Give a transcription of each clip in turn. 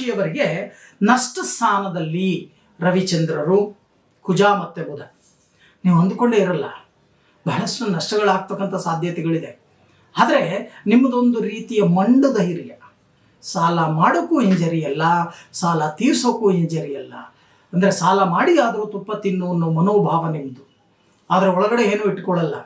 ರಾಶಿಯವರಿಗೆ ನಷ್ಟ ಸ್ಥಾನದಲ್ಲಿ ರವಿಚಂದ್ರರು ಕುಜ ಮತ್ತೆ ಬುಧ. ನೀವು ಅಂದುಕೊಂಡೇ ಇರಲ್ಲ. ಬಹಳಷ್ಟು ನಷ್ಟಗಳಾಗ್ತಕ್ಕಂಥ ಸಾಧ್ಯತೆಗಳಿದೆ. ಆದರೆ ನಿಮ್ಮದೊಂದು ರೀತಿಯ ಮಂಡ ಧೈರ್ಯ ಸಾಲ ಮಾಡೋಕ್ಕೂ ಹಿಂಜರಿಯಲ್ಲ, ಸಾಲ ತೀರಿಸೋಕ್ಕೂ ಹಿಂಜರಿಯಲ್ಲ. ಅಂದರೆ ಸಾಲ ಮಾಡಿ ಆದರೂ ತುಪ್ಪ ತಿನ್ನು ಅನ್ನೋ ಮನೋಭಾವ ನಿಮ್ಮದು ಆದರೆ ಒಳಗಡೆ ಏನೂ ಇಟ್ಕೊಳ್ಳಲ್ಲ.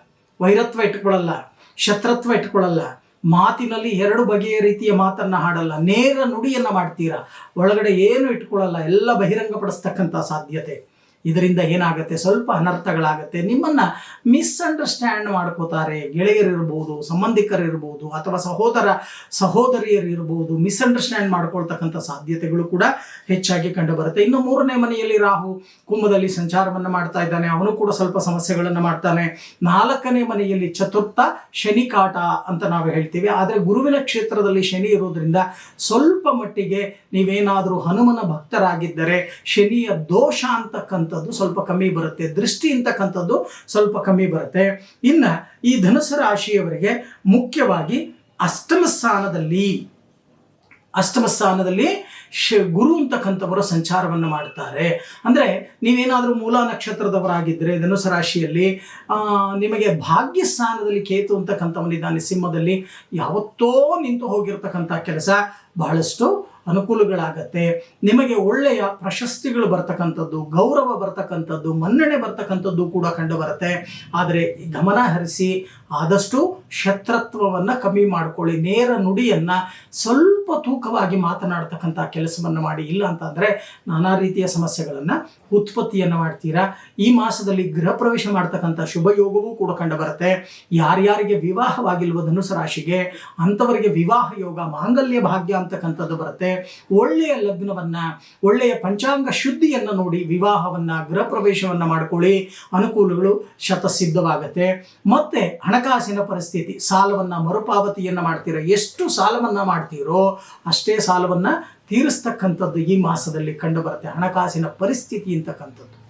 ವೈರತ್ವ ಇಟ್ಕೊಳ್ಳಲ್ಲ. ಶತ್ರತ್ವ ಇಟ್ಕೊಳ್ಳಲ್ಲ. ಮಾತಿನಲ್ಲಿ ಎರಡು ಬಗೆಯ ರೀತಿಯ ಮಾತನ್ನು ಹಾಡಲ್ಲ, ನೇರ ನುಡಿಯನ್ನು ಮಾಡ್ತೀರಾ? ಒಳಗಡೆ ಏನು ಇಟ್ಕೊಳ್ಳಲ್ಲ, ಎಲ್ಲ ಬಹಿರಂಗಪಡಿಸ್ತಕ್ಕಂಥ ಸಾಧ್ಯತೆ. ಇದರಿಂದ ಏನಾಗುತ್ತೆ? ಸ್ವಲ್ಪ ಅನರ್ಥಗಳಾಗುತ್ತೆ. ನಿಮ್ಮನ್ನು ಮಿಸ್ಅಂಡರ್ಸ್ಟ್ಯಾಂಡ್ ಮಾಡ್ಕೋತಾರೆ. ಗೆಳೆಯರಿರ್ಬೋದು ಸಂಬಂಧಿಕರಿರ್ಬೋದು ಅಥವಾ ಸಹೋದರ ಸಹೋದರಿಯರಿರ್ಬೋದು ಮಿಸ್ಅಂಡರ್ಸ್ಟ್ಯಾಂಡ್ ಮಾಡ್ಕೊಳ್ತಕ್ಕಂಥ ಸಾಧ್ಯತೆಗಳು ಕೂಡ ಹೆಚ್ಚಾಗಿ ಕಂಡುಬರುತ್ತೆ. ಇನ್ನು ಮೂರನೇ ಮನೆಯಲ್ಲಿ ರಾಹು ಕುಂಭದಲ್ಲಿ ಸಂಚಾರವನ್ನು ಮಾಡ್ತಾ ಇದ್ದಾನೆ. ಅವನು ಕೂಡ ಸ್ವಲ್ಪ ಸಮಸ್ಯೆಗಳನ್ನು ಮಾಡ್ತಾನೆ. ನಾಲ್ಕನೇ ಮನೆಯಲ್ಲಿ ಚತುರ್ಥ ಶನಿ ಕಾಟ ಅಂತ ನಾವು ಹೇಳ್ತೀವಿ. ಆದರೆ ಗುರುವಿನ ಕ್ಷೇತ್ರದಲ್ಲಿ ಶನಿ ಇರೋದ್ರಿಂದ ಸ್ವಲ್ಪ ಮಟ್ಟಿಗೆ ನೀವೇನಾದರೂ ಹನುಮನ ಭಕ್ತರಾಗಿದ್ದರೆ ಶನಿಯ ದೋಷ ಅಂತಕ್ಕಂಥದ್ದು ಸ್ವಲ್ಪ ಕಮ್ಮಿ ಬರುತ್ತೆ. ದೃಷ್ಟಿ ಅಂತಕ್ಕಂಥದ್ದು ಸ್ವಲ್ಪ ಕಮ್ಮಿ ಬರುತ್ತೆ. ಇನ್ನು ಈ ಧನುಸು ರಾಶಿಯವರಿಗೆ ಮುಖ್ಯವಾಗಿ ಅಷ್ಟಮ ಸ್ಥಾನದಲ್ಲಿ ಅಷ್ಟಮ ಸ್ಥಾನದಲ್ಲಿ ಶ, ಗುರು ಅಂತಕ್ಕಂಥವರು ಸಂಚಾರವನ್ನು ಮಾಡ್ತಾರೆ. ಅಂದರೆ ನೀವೇನಾದರೂ ಮೂಲ ನಕ್ಷತ್ರದವರಾಗಿದ್ದರೆ ಧನುಸು ರಾಶಿಯಲ್ಲಿ ನಿಮಗೆ ಭಾಗ್ಯ ಸ್ಥಾನದಲ್ಲಿ ಕೇತು ಅಂತಕ್ಕಂಥವನಿದ್ದಾನೆ ಸಿಂಹದಲ್ಲಿ, ಯಾವತ್ತೋ ನಿಂತು ಹೋಗಿರ್ತಕ್ಕಂಥ ಕೆಲಸ ಬಹಳಷ್ಟು ಅನುಕೂಲಗಳಾಗತ್ತೆ. ನಿಮಗೆ ಒಳ್ಳೆಯ ಪ್ರಶಸ್ತಿಗಳು ಬರ್ತಕ್ಕಂಥದ್ದು, ಗೌರವ ಬರ್ತಕ್ಕಂಥದ್ದು, ಮನ್ನಣೆ ಬರ್ತಕ್ಕಂಥದ್ದು ಕೂಡ ಕಂಡು ಬರುತ್ತೆ ಆದರೆ ಗಮನ ಹರಿಸಿ, ಆದಷ್ಟು ಶತ್ರುತ್ವವನ್ನು ಕಮ್ಮಿ ಮಾಡ್ಕೊಳ್ಳಿ. ನೇರ ನುಡಿಯನ್ನು ಸ್ವಲ್ಪ ತೂಕವಾಗಿ ಮಾತನಾಡ್ತಕ್ಕಂಥ ಕೆಲಸವನ್ನು ಮಾಡಿ. ಇಲ್ಲ ಅಂತಂದರೆ ನಾನಾ ರೀತಿಯ ಸಮಸ್ಯೆಗಳನ್ನು ಉತ್ಪತ್ತಿಯನ್ನು ಮಾಡ್ತೀರಾ? ಈ ಮಾಸದಲ್ಲಿ ಗೃಹ ಪ್ರವೇಶ ಮಾಡ್ತಕ್ಕಂಥ ಶುಭ ಯೋಗವೂ ಕೂಡ ಕಂಡು ಬರುತ್ತೆ ಯಾರ್ಯಾರಿಗೆ ವಿವಾಹವಾಗಿಲ್ವ ಧನುಸು ರಾಶಿಗೆ ಅಂಥವರಿಗೆ ವಿವಾಹ ಯೋಗ, ಮಾಂಗಲ್ಯ ಭಾಗ್ಯ ಅಂತಕ್ಕಂಥದ್ದು ಬರುತ್ತೆ. ಒಳ್ಳೆಯ ಲಗ್ನವನ್ನ, ಒಳ್ಳೆಯ ಪಂಚಾಂಗ ಶುದ್ಧಿಯನ್ನು ನೋಡಿ ವಿವಾಹವನ್ನ ಗೃಹ ಪ್ರವೇಶವನ್ನು ಮಾಡಿಕೊಳ್ಳಿ. ಅನುಕೂಲಗಳು ಶತಸಿದ್ಧವಾಗುತ್ತೆ. ಮತ್ತೆ ಹಣಕಾಸಿನ ಪರಿಸ್ಥಿತಿ, ಸಾಲವನ್ನ ಮರುಪಾವತಿಯನ್ನ ಮಾಡ್ತೀರ, ಎಷ್ಟು ಸಾಲವನ್ನ ಮಾಡ್ತೀರೋ ಅಷ್ಟೇ ಸಾಲವನ್ನ ತೀರಿಸ್ತಕ್ಕಂಥದ್ದು ಈ ಮಾಸದಲ್ಲಿ ಕಂಡುಬರುತ್ತೆ ಹಣಕಾಸಿನ ಪರಿಸ್ಥಿತಿ ಅಂತಕ್ಕಂಥದ್ದು.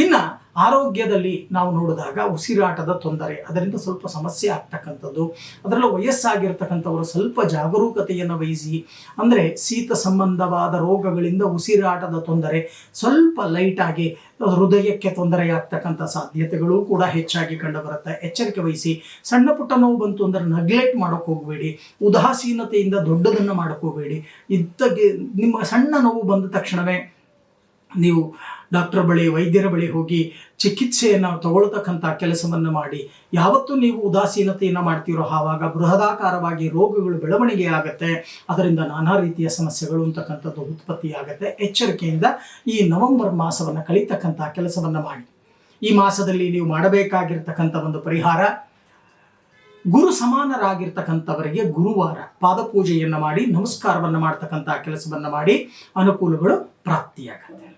ಇನ್ನು ಆರೋಗ್ಯದಲ್ಲಿ ನಾವು ನೋಡಿದಾಗ ಉಸಿರಾಟದ ತೊಂದರೆ, ಅದರಿಂದ ಸ್ವಲ್ಪ ಸಮಸ್ಯೆ ಆಗ್ತಕ್ಕಂಥದ್ದು, ಅದರಲ್ಲೂ ವಯಸ್ಸಾಗಿರ್ತಕ್ಕಂಥವರು ಸ್ವಲ್ಪ ಜಾಗರೂಕತೆಯನ್ನು ವಹಿಸಿ, ಅಂದರೆ ಶೀತ ಸಂಬಂಧವಾದ ರೋಗಗಳಿಂದ ಉಸಿರಾಟದ ತೊಂದರೆ, ಸ್ವಲ್ಪ ಲೈಟಾಗಿ ಹೃದಯಕ್ಕೆ ತೊಂದರೆಯಾಗ್ತಕ್ಕಂಥ ಸಾಧ್ಯತೆಗಳು ಕೂಡ ಹೆಚ್ಚಾಗಿ ಕಂಡುಬರುತ್ತೆ. ಎಚ್ಚರಿಕೆ ವಹಿಸಿ, ಸಣ್ಣ ಪುಟ್ಟ ನೋವು ಬಂತು ಅಂದರೆ ನೆಗ್ಲೆಕ್ಟ್ ಮಾಡೋಕ್ಕೆ ಹೋಗಬೇಡಿ, ಉದಾಸೀನತೆಯಿಂದ ದೊಡ್ಡದನ್ನು ಮಾಡೋಕ್ಕೆ ಹೋಗಬೇಡಿ. ಇದ್ದಗೆ ನಿಮ್ಮ ಸಣ್ಣ ನೋವು ಬಂದ ತಕ್ಷಣವೇ ನೀವು ಡಾಕ್ಟರ್ ಬಳಿ, ವೈದ್ಯರ ಬಳಿ ಹೋಗಿ ಚಿಕಿತ್ಸೆಯನ್ನು ತಗೊಳ್ತಕ್ಕಂಥ ಕೆಲಸವನ್ನು ಮಾಡಿ. ಯಾವತ್ತೂ ನೀವು ಉದಾಸೀನತೆಯನ್ನು ಮಾಡ್ತೀರೋ ಆವಾಗ ಬೃಹದಾಕಾರವಾಗಿ ರೋಗಗಳು ಬೆಳವಣಿಗೆ ಆಗುತ್ತೆ. ಅದರಿಂದ ನಾನಾ ರೀತಿಯ ಸಮಸ್ಯೆಗಳು ಅಂತಕ್ಕಂಥದ್ದು ಉತ್ಪತ್ತಿಯಾಗುತ್ತೆ ಎಚ್ಚರಿಕೆಯಿಂದ ಈ ನವೆಂಬರ್ ಮಾಸವನ್ನು ಕಳೀತಕ್ಕಂಥ ಕೆಲಸವನ್ನು ಮಾಡಿ. ಈ ಮಾಸದಲ್ಲಿ ನೀವು ಮಾಡಬೇಕಾಗಿರ್ತಕ್ಕಂಥ ಒಂದು ಪರಿಹಾರ, ಗುರು ಸಮಾನರಾಗಿರ್ತಕ್ಕಂಥವರಿಗೆ ಗುರುವಾರ ಪಾದಪೂಜೆಯನ್ನು ಮಾಡಿ, ನಮಸ್ಕಾರವನ್ನು ಮಾಡ್ತಕ್ಕಂಥ ಕೆಲಸವನ್ನು ಮಾಡಿ, ಅನುಕೂಲಗಳು ಪ್ರಾಪ್ತಿಯಾಗುತ್ತೆ.